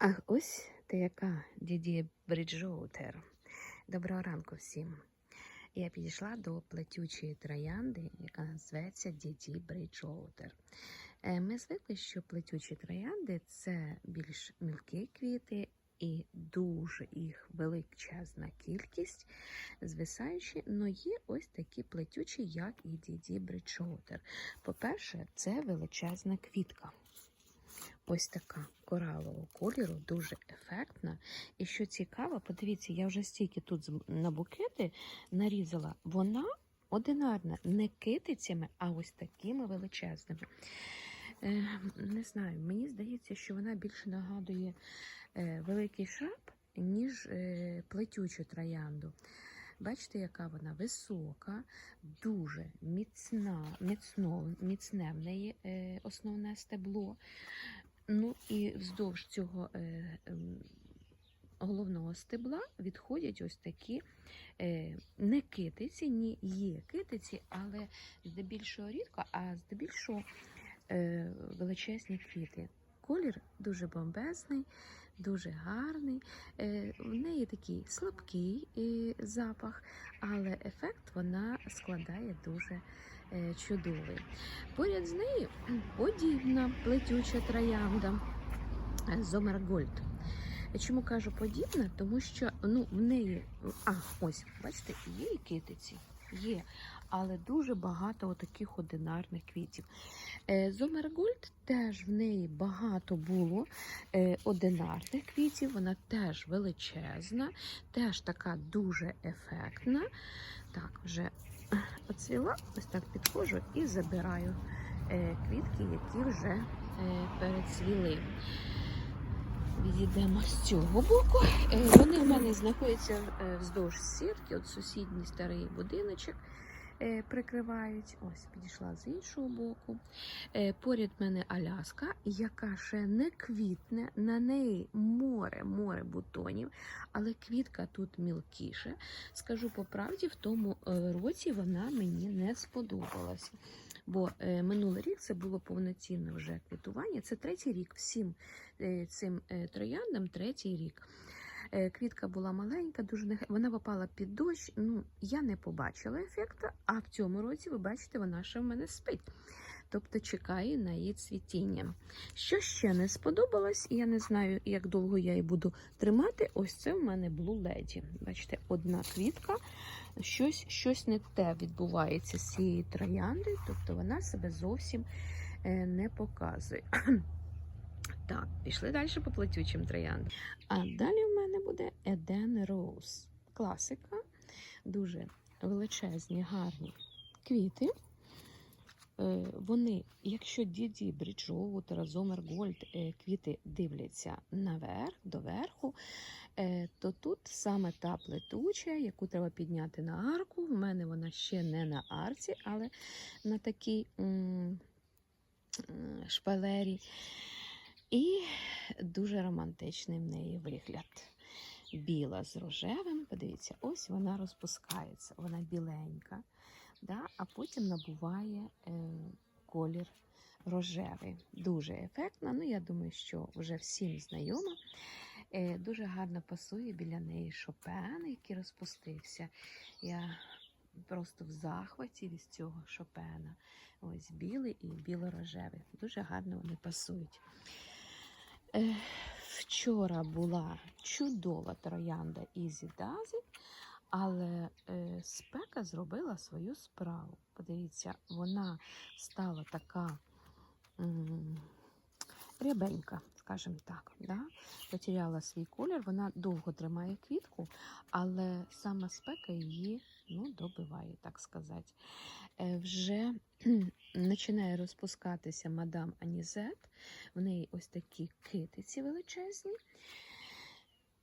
А ось ти яка Діді Бріджоутер. Доброго ранку всім. Я підійшла до плетючої троянди, яка називається Діді Бріджоутер. Е, Ми звикли, що плетючі троянди це більш мілкі квіти і дуже їх величезна кількість, звисаючі, але є ось такі плетючі, як і Діді Бріджоутер. По-перше, це величезна квітка. Ось така коралового кольору, дуже ефектна. І що цікаво, подивіться, я вже стільки тут на букети нарізала. Вона одинарна, не китицями, а ось такими величезними. Е, не знаю, мені здається, що вона більше нагадує е, великий шап, ніж е, плетючу троянду. Бачите, яка вона висока, дуже міцна, міцно, міцне в неї е, основне стебло. Ну і вздовж цього е, ем, головного стебла відходять ось такі е, не китиці, ні є китиці, але здебільшого рідко, а здебільшого величезні квіти. Колір дуже бомбезний, дуже гарний. Е, в неї такий слабкий е, запах, але ефект вона складає дуже е, чудовий. Поряд з нею подібна плетюча троянда Зомергольд. Чому кажу подібна? Тому що ну, в неї, а ось, бачите, є і китиці, є, але дуже багато таких одинарних квітів. Е, Зомергольд теж в неї багато було е, одинарних квітів, вона теж величезна, теж така дуже ефектна. Так, вже оцвіла, ось так підходжу і забираю е, квітки, які вже перецвіли. Відійдемо з цього боку. Е, Вони в мене знаходяться е, вздовж сітки, от сусідній старий будиночок е, прикривають. Ось підійшла з іншого боку. Поряд мене Аляска, яка ще не квітне, на неї море, море бутонів, але квітка тут мілкіше. Скажу по правді, в тому році вона мені не сподобалася. Бо е, минулий рік це було повноцінне вже квітування. Це третій рік. Всім е, цим е, трояндам третій рік. Квітка була маленька, дуже вона попала під дощ. Ну, я не побачила ефекту, а в цьому році, ви бачите, вона ще в мене спить. Тобто чекає на її цвітіння. Що ще не сподобалось, я не знаю, як довго я її буду тримати. Ось це в мене Blue Lady. Бачите, одна квітка, щось, щось не те відбувається з цією трояндою, тобто вона себе зовсім е, не показує. Так, пішли далі по плетючим трояндам. А далі в мене буде Eden Rose. Класика. Дуже величезні, гарні квіти. Е, Вони, якщо діді Бріджоутера, Зомергольд, е, квіти дивляться наверх, доверху, е, то тут саме та плетуча, яку треба підняти на арку. В мене вона ще не на арці, але на такій шпалері. І дуже романтичний в неї вигляд. Біла з рожевим. Подивіться, ось вона розпускається, вона біленька, да? а потім набуває е, колір рожевий. Дуже ефектна. Ну, я думаю, що вже всім знайома. Е, дуже гарно пасує біля неї Шопен, який розпустився. Я просто в захваті від цього Шопена. Ось білий і біло-рожевий. Дуже гарно вони пасують. Е, Вчора була чудова троянда Ізі Дазі, але е, спека зробила свою справу. Подивіться, вона стала така м, рябенька, скажімо так. Да? Потеряла свій колір, вона довго тримає квітку, але сама спека її ну, добиває, так сказати. Е, вже починає розпускатися мадам Анізет. В неї ось такі китиці величезні.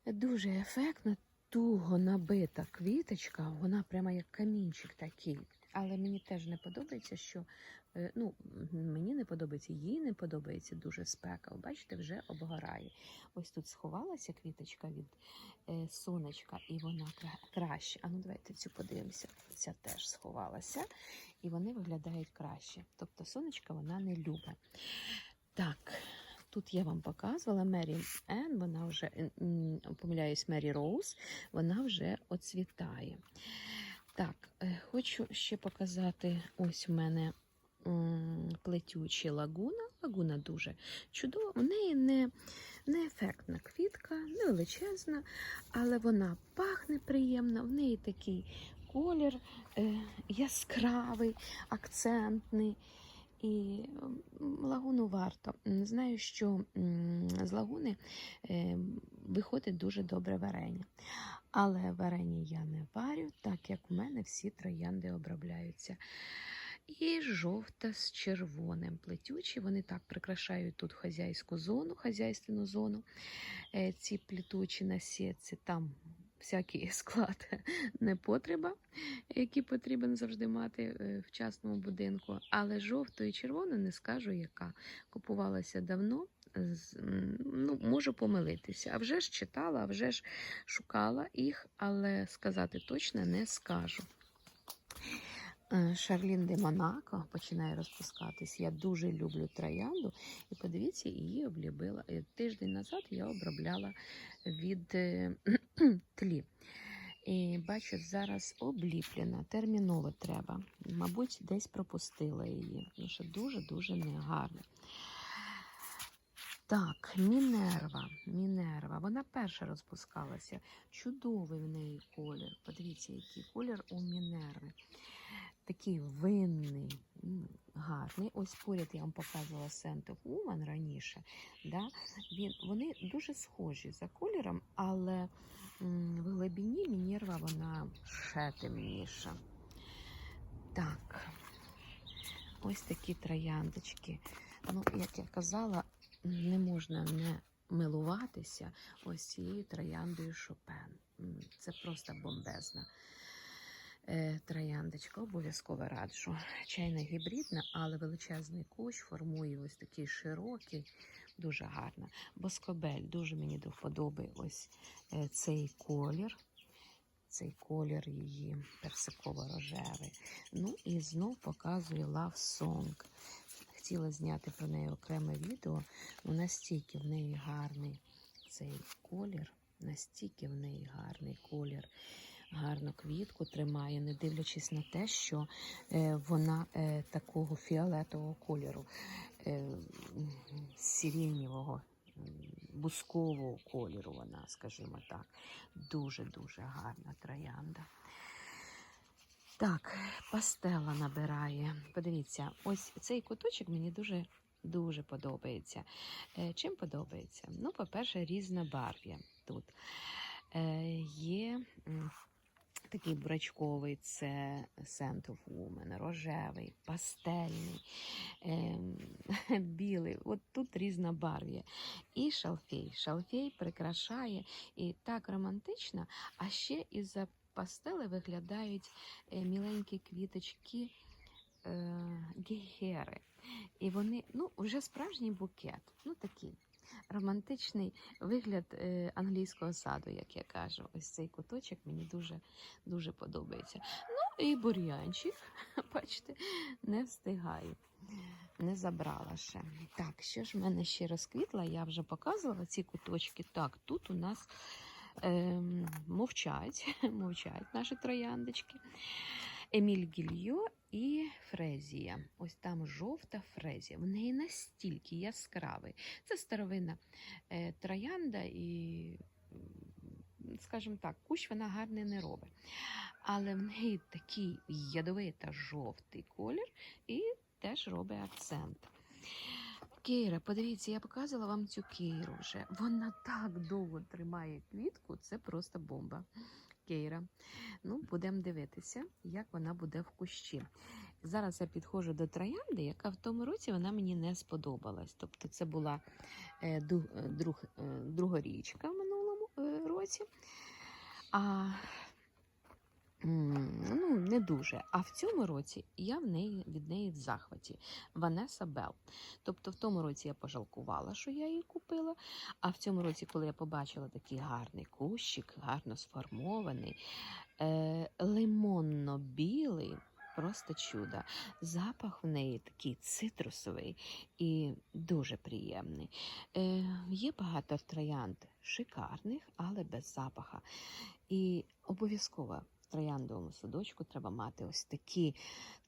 Дуже ефектна, туго набита квіточка, вона прямо як камінчик такий. Але мені теж не подобається, що е, ну, мені не подобається, їй не подобається дуже спека. Бачите, вже обгорає. Ось тут сховалася квіточка від е, сонечка, і вона кра- краще. А ну давайте цю подивимося. Ця теж сховалася, і вони виглядають краще. Тобто сонечка вона не любить. Так, тут я вам показувала Мері Енн, вона вже помиляюсь, Мері Роуз, вона вже оцвітає. Так, е, хочу ще показати ось у мене плетючі лагуна. Лагуна дуже чудова. В неї не, не ефектна квітка, не величезна, але вона пахне приємно. В неї такий колір е, яскравий, акцентний. І лагуну варто. Знаю, що з лагуни е, виходить дуже добре варення. Але варення я не варю, так як у мене всі троянди обробляються. І жовта з червоним плетючі. Вони так прикрашають тут хазяйську зону, хазяйственну зону. Е, Ці плетучі на сітці, там всякий склад непотреба, який потрібен завжди мати е, в частному будинку. Але жовту і червону не скажу, яка. Купувалася давно. Ну, можу помилитися. А вже ж читала, а вже ж шукала їх, але сказати точно не скажу. Е, Шарлін де Монако починає розпускатись. Я дуже люблю троянду. І подивіться, її облюбила. Е, Тиждень назад я обробляла від е, тлі. І бачу, зараз обліплена, терміново треба. Мабуть, десь пропустила її. Тому що дуже-дуже негарно. Так, Мінерва. Мінерва. Вона перша розпускалася. Чудовий в неї колір. Подивіться, який колір у Мінерви. Такий винний, гарний. Ось поряд я вам показувала of Woman раніше. Да? Він, вони дуже схожі за кольором, але в глибині Мінерва вона ще темніша. Так, ось такі трояндочки. Ну, як я казала, не можна не милуватися ось цією трояндою Шопен. Це просто бомбезна трояндочка. Обов'язково раджу. Чайна гібридна, але величезний кущ формує ось такий широкий, дуже гарна. Боскобель дуже мені до вподоби ось е, цей колір. Цей колір її персиково-рожевий. Ну і знов показую Love Song. Хотіла зняти про неї окреме відео. Ну, настільки в неї гарний цей колір, настільки в неї гарний колір. Гарну квітку тримає, не дивлячись на те, що е, вона е, такого фіолетового кольору, е, сиренєвого, бускового кольору вона, скажімо так. Дуже-дуже гарна троянда. Так, пастела набирає. Подивіться, ось цей куточок мені дуже дуже подобається. Чим подобається? Ну, по-перше, різнобарв'я тут. Є такий бурачковий, це Scent of Woman, рожевий, пастельний, ем, білий. От тут різнобарв'я. І шалфей. Шалфей прикрашає і так романтично, а ще із-за пастели виглядають е, міленькі квіточки е, гейхери. І вони, ну, вже справжній букет. Ну, такий романтичний вигляд е, англійського саду, як я кажу. Ось цей куточок мені дуже, дуже подобається. Ну і бур'янчик, бачите, не встигаю. Не забрала ще. Так, що ж в мене ще розквітла? Я вже показувала ці куточки. Так, тут у нас ем, мовчать, мовчать наші трояндочки. Еміль Гільйо і Фрезія. Ось там жовта фрезія. В неї настільки яскравий. Це старовинна е, троянда і, скажімо так, кущ вона гарний не робить. Але в неї такий ядовий та жовтий колір і теж робить акцент. Кейра, подивіться, я показувала вам цю кейру вже. Вона так довго тримає квітку, це просто бомба. Кейра. Ну, будемо дивитися, як вона буде в кущі. Зараз я підходжу до троянди, яка в тому році вона мені не сподобалась. Тобто це була е, е, друг, е, другорічка в минулому е, році. А ну, не дуже. А в цьому році я в неї від неї в захваті. Ванеса Бел. Тобто, в тому році я пожалкувала, що я її купила. А в цьому році, коли я побачила такий гарний кущик, гарно сформований, е, лимонно-білий, просто чудо. Запах в неї такий цитрусовий і дуже приємний. Е, є багато троянд шикарних, але без запаха. І обов'язково трояндовому садочку треба мати ось такі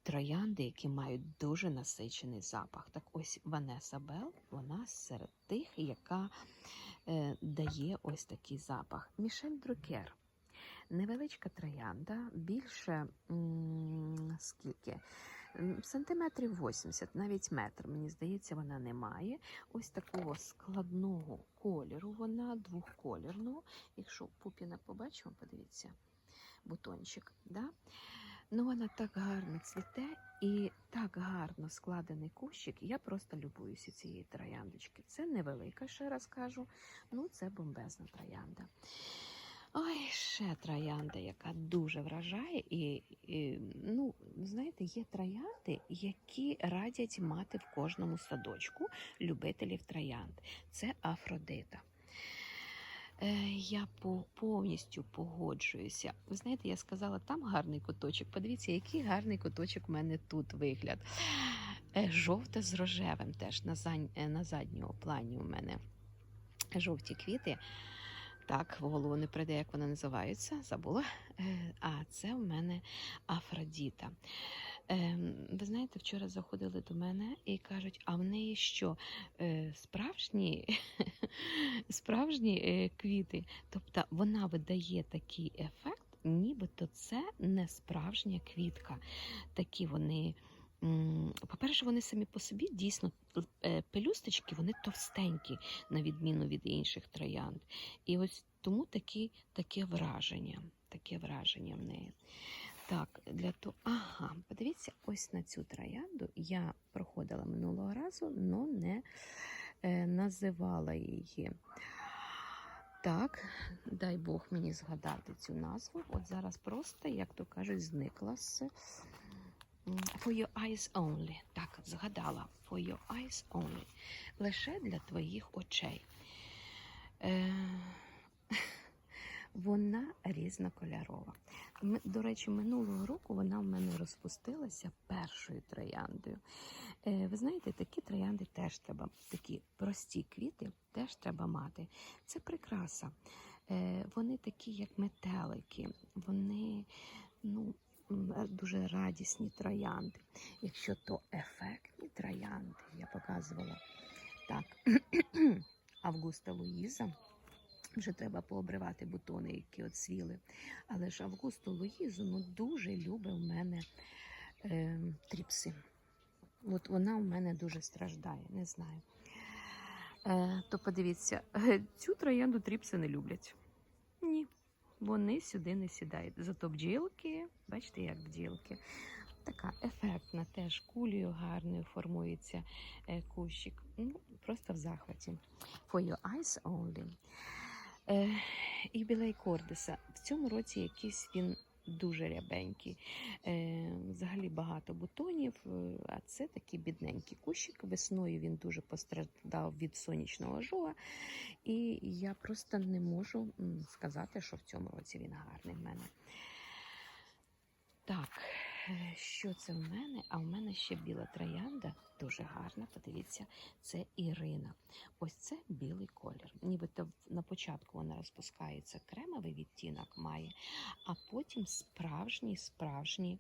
троянди, які мають дуже насичений запах. Так ось Ванеса Бел, вона серед тих, яка е, дає ось такий запах. Мішель Друкер. Невеличка троянда, більше м, скільки? Сантиметрів 80, навіть метр, мені здається, вона не має. Ось такого складного кольору, вона двохколірного. Якщо пупіна побачимо, подивіться, бутончик. Да? Ну, вона так гарно цвіте і так гарно складений кущик. Я просто любуюся цієї трояндочки. Це невелика, ще раз кажу. Ну, це бомбезна троянда. Ой, ще троянда, яка дуже вражає. І, і ну, знаєте, є троянди, які радять мати в кожному садочку любителів троянд. Це Афродита. Е, я по, повністю погоджуюся. Ви знаєте, я сказала, там гарний куточок. Подивіться, який гарний куточок в мене тут вигляд. Е, жовте з рожевим теж на, е, на задньому плані у мене жовті квіти. Так, в голову не прийде, як вони називаються, забула. А це в мене Афродіта. Ем, Ви знаєте, вчора заходили до мене і кажуть, а в неї що? Справжні, справжні е, квіти. Тобто вона видає такий ефект, нібито це не справжня квітка. Такі вони. По-перше, вони самі по собі дійсно е, пелюсточки, вони товстенькі, на відміну від інших троянд. І ось тому такі, таке враження. Таке враження в неї. Так, для того. Ага, подивіться, ось на цю троянду я проходила минулого разу, але не називала її. Так, дай Бог мені згадати цю назву. От зараз просто, як то кажуть, зникла з For your eyes only. Так, згадала. For your eyes only. Лише для твоїх очей. Е, вона різнокольорова. До речі, минулого року вона в мене розпустилася першою трояндою. Е, Ви знаєте, такі троянди теж треба, такі прості квіти теж треба мати. Це прикраса. Е, Вони такі, як метелики, вони ну, дуже радісні троянди. Якщо то ефектні троянди, я показувала так. Августа Луїза. Вже треба пообривати бутони, які оцвіли. Але ж Августу Луїзу ну, дуже любить в мене е, тріпси. От вона у мене дуже страждає, не знаю. Е, то подивіться, цю троянду тріпси не люблять. Ні, вони сюди не сідають. Зато бджілки, бачите, як бджілки. Така ефектна, теж кулею гарною формується е, кущик. Ну, просто в захваті. For your eyes only. І білей Кордеса. В цьому році якийсь він дуже рябенький. Е, взагалі багато бутонів, е, а це такий бідненький кущик. Весною він дуже постраждав від сонячного ожога. І я просто не можу сказати, що в цьому році він гарний в мене. Так, що це в мене? А в мене ще біла троянда, дуже гарна. Подивіться, це Ірина. Ось це білий колір. Нібито на початку вона розпускається, кремовий відтінок має, а потім справжній, справжній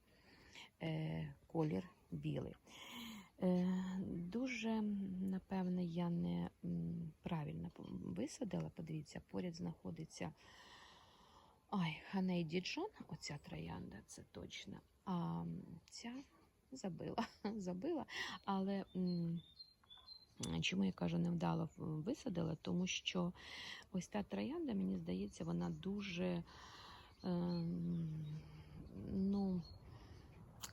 е, колір білий. Е, дуже, напевне, я не правильно висадила. Подивіться, поряд знаходиться. Ой, Ханей Діджон, оця троянда, це точно. А ця забила, забила. Але чому я кажу, невдало висадила? Тому що ось та троянда, мені здається, вона дуже ем, ну,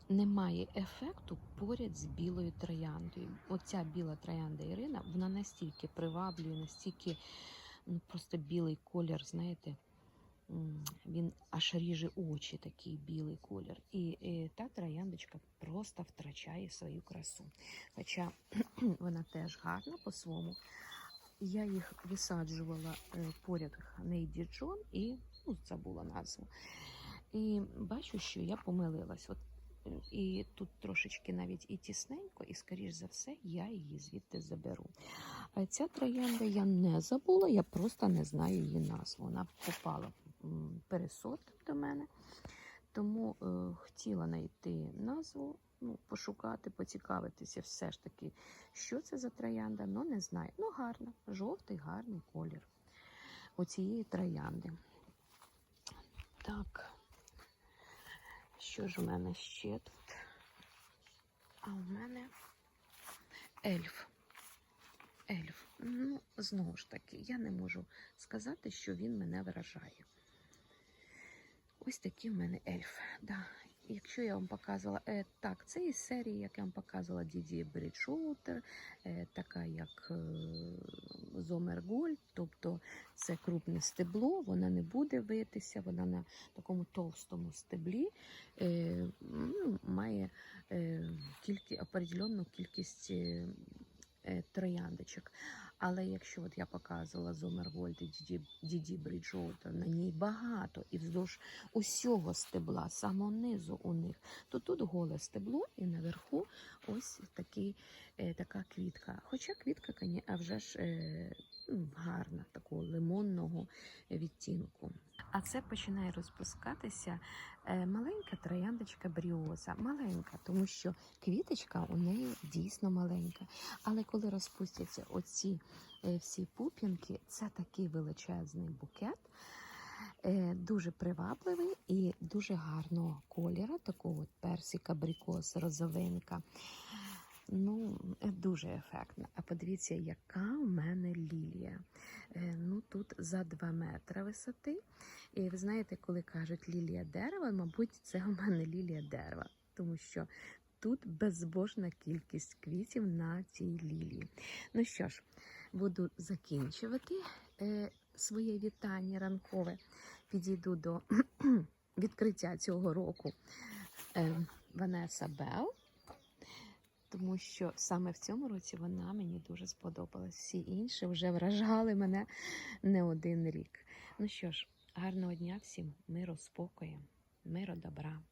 не має ефекту поряд з білою трояндою. Оця біла троянда Ірина, вона настільки приваблює, настільки ну, просто білий колір, знаєте. Він аж ріже очі, такий білий колір. І, і та трояндочка просто втрачає свою красу. Хоча вона теж гарна по-своєму. Я їх висаджувала е, поряд Нейді Джон і ну, забула назву. І бачу, що я помилилась. От і тут трошечки навіть і тісненько, і, скоріш за все, я її звідти заберу. А ця троянда я не забула, я просто не знаю її назву. Вона попала м, до мене, тому е, хотіла знайти назву, ну, пошукати, поцікавитися все ж таки, що це за троянда, ну не знаю. Ну, гарна, жовтий, гарний колір у цієї троянди. Так, що ж у мене ще тут? А у мене ельф. Ельф. Ну, знову ж таки, я не можу сказати, що він мене вражає. Ось такий в мене ельф. Да. Якщо я вам показувала, е, так, це із серії, як я вам показувала Діді Бріджоутер, е, така як е, Зомергольд, тобто це крупне стебло, вона не буде витися, вона на такому товстому стеблі е, ну, має е, кількі, определенну кількість е, е, трояндочок. Але якщо от я показувала Зомергольд і Діді, Бріджоутер, на ній багато і вздовж усього стебла, самого низу у них, то тут голе стебло і наверху ось такий, е, така квітка. Хоча квітка, а вже ж е, ну, гарна, такого лимонного відтінку. А це починає розпускатися е, маленька трояндочка бріоза. Маленька, тому що квіточка у неї дійсно маленька. Але коли розпустяться оці е, всі пуп'янки, це такий величезний букет. е, Дуже привабливий і дуже гарного кольору, такого персика, абрикос, розовинка. Ну, е, дуже ефектно. А подивіться, яка у мене лілія. Е, Ну, тут за 2 метри висоти. І ви знаєте, коли кажуть лілія дерева, мабуть, це у мене лілія дерева, тому що тут безбожна кількість квітів на цій лілії. Ну що ж, буду закінчувати е, своє вітання ранкове. Підійду до відкриття цього року Ванеса Белл. Тому що саме в цьому році вона мені дуже сподобалась. Всі інші вже вражали мене не один рік. Ну що ж, гарного дня всім, миру, спокою, миру, добра.